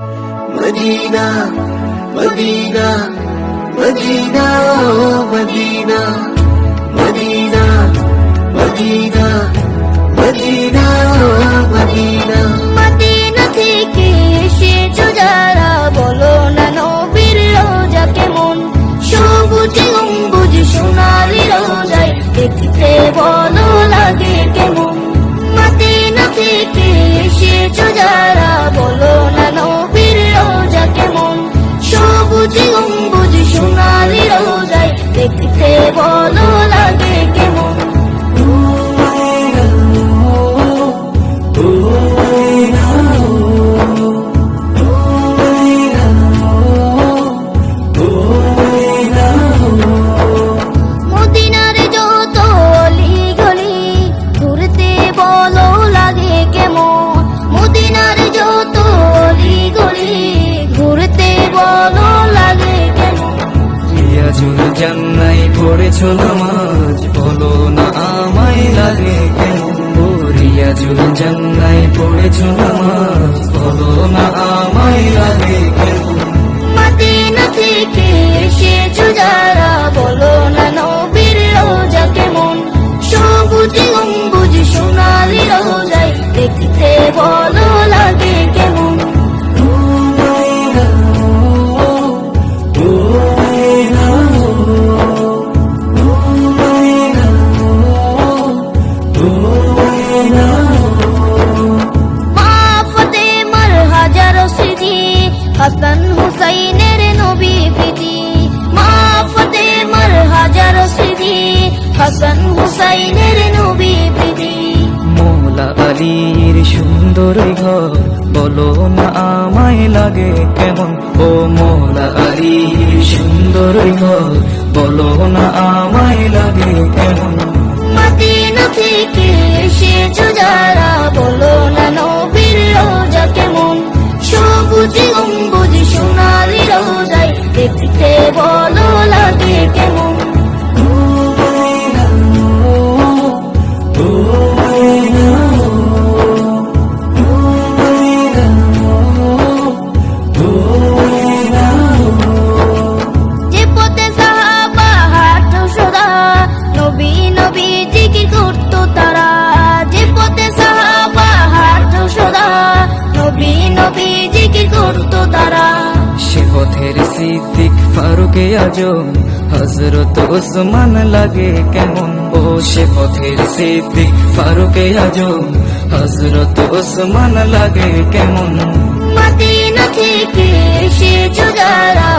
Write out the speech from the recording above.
Medina Medina Medina Medina Medina Medina Medina Medina Medina থেকে এসেছ যারা, বলো না নবীর রোজা কেমন? সবুজ গম্বুজ সোনালি রোজায় দেখতে বলো লাগে কেমন? মদিনা থেকে এসেছ যারা সবুজ গম্বুজ সোনালি রোজায় দেখতে বলো লাগে কেমন? লাগে কেমন? মদিনার যত রিয়াজুল জান্নাই পড়েছ নামাজ। বলো না আমায় লাগে কেন? ও রিয়াজুল জান্নাই পড়েছ নামাজ। বলো না আমায় লাগে কেন? হাজারো স্মৃতি। হাসান হুসাইনের নবী প্রীতি। মা ফতেমার হাজারো স্মৃতি। হাসান হুসাইনের নবী প্রীতি। মোলা আলীর সুন্দর ঘর বলো না আমায় লাগে কেমন? ও মোলা আলীর সুন্দর ঘর বলো না আমায় লাগে কেমন? মদিনা থেকে ফারুকে আজম হজরত ওসমান লাগে কেমন? ও সে পথের সিদ্দিক ফারুকে আজম হজরত ওসমান লাগে কেমন? মদিনা থেকে সে যারা